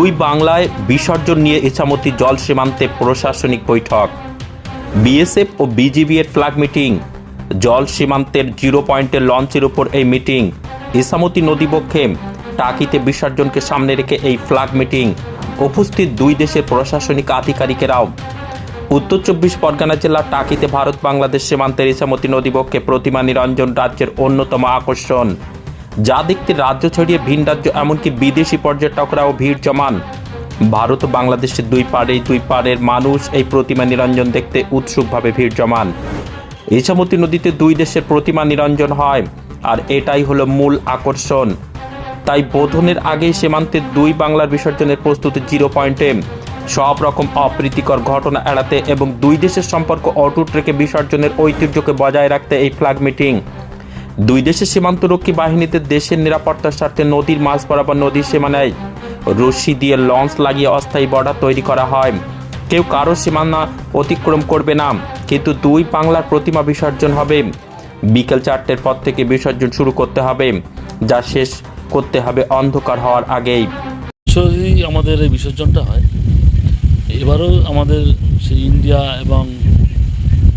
দুই বাংলায় বিসর্জন নিয়ে ইছামতি জল সীমান্তে প্রশাসনিক বৈঠক। বিএসএফ ও বিজিবি এর ফ্ল্যাগ মিটিং। জল সীমান্তের জিরো পয়েন্টের লঞ্চের উপর এই মিটিং। ইসামতি নদীবক্ষে টাকিতে বিসর্জনকে সামনে রেখে এই ফ্ল্যাগ মিটিং। উপস্থিত দুই দেশের প্রশাসনিক আধিকারিকেরাও। উত্তর চব্বিশ পরগনা জেলার টাকিতে ভারত বাংলাদেশ সীমান্তের ইসামতি নদীবক্ষে প্রতিমা নিরঞ্জন রাজ্যের অন্যতম আকর্ষণ। যা দেখতে রাজ্য ছড়িয়ে ভিন রাজ্য, এমনকি বিদেশি পর্যটকরাও ভিড় জমান। ভারত বাংলাদেশের দুই পাড়ে দুই পাড়ের মানুষ এই প্রতিমা নিরঞ্জন দেখতে উৎসুকভাবে ভিড় জমান। ইছামতি নদীতে দুই দেশের প্রতিমা নিরঞ্জন হয়, আর এটাই হলো মূল আকর্ষণ। তাই বোধনের আগেই সীমান্তে দুই বাংলার বিসর্জনের প্রস্তুতি জিরো পয়েন্টে। সব রকম অপ্রীতিকর ঘটনা এড়াতে এবং দুই দেশের সম্পর্ক অটুট রেখে বিসর্জনের ঐতিহ্যকে বজায় রাখতে এই ফ্ল্যাগ মিটিং। দুই দেশের সীমান্তরক্ষী বাহিনীতে দেশের নিরাপত্তার স্বার্থে নদীর মাঝ বরাবর নদীর সীমানায় রশি দিয়ে লঞ্চ লাগিয়ে অস্থায়ী বর্ডার তৈরি করা হয়। কেউ কারও সীমানা অতিক্রম করবে না, কিন্তু দুই বাংলার প্রতিমা বিসর্জন হবে। বিকেল চারটের পর থেকে বিসর্জন শুরু করতে হবে, যা শেষ করতে হবে অন্ধকার হওয়ার আগেই। আমাদের এই বিসর্জনটা হয়। এবারও আমাদের সেই ইন্ডিয়া এবং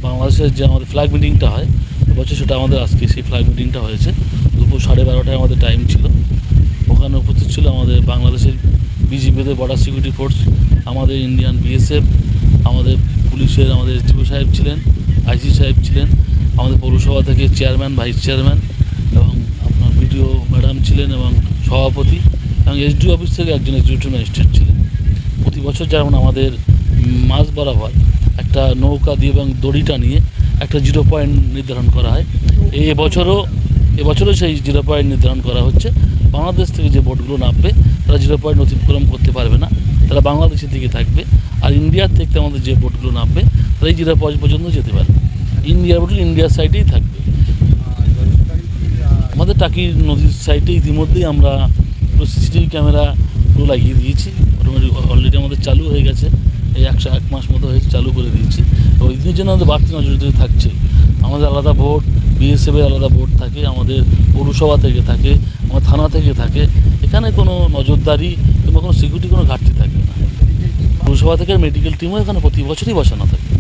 বাংলাদেশের যে আমাদের ফ্ল্যাগ মিটিংটা হয় এবছর সেটা আমাদের আজকে সেই ফ্ল্যাগ মিটিংটা হয়েছে। দুপুর সাড়ে বারোটায় আমাদের টাইম ছিল। ওখানে উপস্থিত ছিল আমাদের বাংলাদেশের বিজিবিদের বর্ডার সিকিউরিটি ফোর্স আমাদের ইন্ডিয়ান বিএসএফ আমাদের পুলিশের, আমাদের এসডিও সাহেব ছিলেন আইসি সাহেব ছিলেন, আমাদের পৌরসভা থেকে চেয়ারম্যান ভাইস চেয়ারম্যান এবং আপনার বিডিও ম্যাডাম ছিলেন এবং সভাপতি এবং এসডিও অফিস থেকে একজন এক্সিকিউটিভ ম্যাজিস্ট্রেট ছিলেন। প্রতি বছর যেমন আমাদের মাছ বরাবর একটা নৌকা দিয়ে এবং দড়িটা নিয়ে একটা জিরো পয়েন্ট নির্ধারণ করা হয়। এই এবছরও এবছরও সেই জিরো পয়েন্ট নির্ধারণ করা হচ্ছে। বাংলাদেশ থেকে যে বোটগুলো নামবে, তারা জিরো পয়েন্ট অতিক্রম করতে পারবে না। তারা বাংলাদেশের দিকে থাকবে। আর ইন্ডিয়ার থেকে আমাদের যে বোটগুলো নামবে তারা এই জিরো পয়েন্ট পর্যন্ত যেতে পারবে। ইন্ডিয়ার বোটগুলো ইন্ডিয়ার সাইডেই থাকবে। আমাদের টাকি নদীর সাইডে ইতিমধ্যেই আমরা পুরো সিসিটিভি ক্যামেরা পুরো লাগিয়ে দিয়েছি। অটোমেটিক অলরেডি আমাদের চালু হয়ে গেছে। এই একশো এক মাস মতো হয়ে চালু করে দিয়েছি। ওই দিনের জন্য আমাদের বাড়তি নজরদারি থাকছে। আমাদের আলাদা ভোট বিএসএফের আলাদা বোর্ড থাকে, আমাদের পৌরসভা থেকে থাকে, আমার থানা থেকে থাকে। এখানে কোনো নজরদারি কিংবা কোনো সিকিউরিটি কোনো ঘাটতি থাকে না। পৌরসভা থেকে মেডিকেল টিমও এখানে প্রতি বছরই বসানো থাকে।